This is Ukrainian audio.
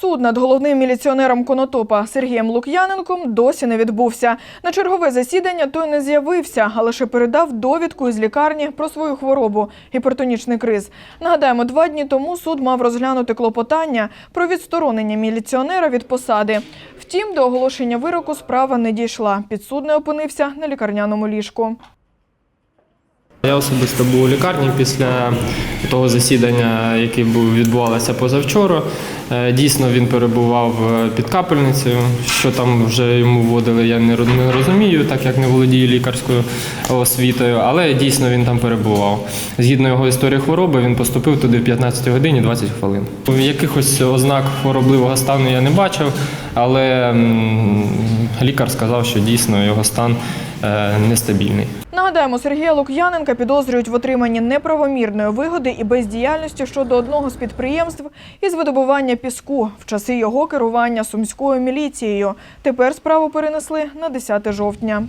Суд над головним міліціонером Конотопа Сергієм Лук'яненком досі не відбувся. На чергове засідання той не з'явився, а лише передав довідку із лікарні про свою хворобу гіпертонічний криз. Нагадаємо, два дні тому суд мав розглянути клопотання про відсторонення міліціонера від посади. Втім, до оголошення вироку справа не дійшла. Підсудний опинився на лікарняному ліжку. Я особисто був у лікарні після того засідання, яке відбувалося позавчора. Е, Дійсно, він перебував е, під капельницею. Що там вже йому вводили, я не розумію, так як не володію лікарською освітою, але дійсно він там перебував. Згідно його історії хвороби, він поступив туди в 15 годині 20 хвилин. Якихось ознак хворобливого стану я не бачив, але лікар сказав, що дійсно його стан нестабільний. Нагадаємо, Сергія Лук'яненка підозрюють в отриманні неправомірної вигоди і бездіяльності щодо одного з підприємств із видобування піску в часи його керування сумською міліцією. Тепер справу перенесли на 10 жовтня.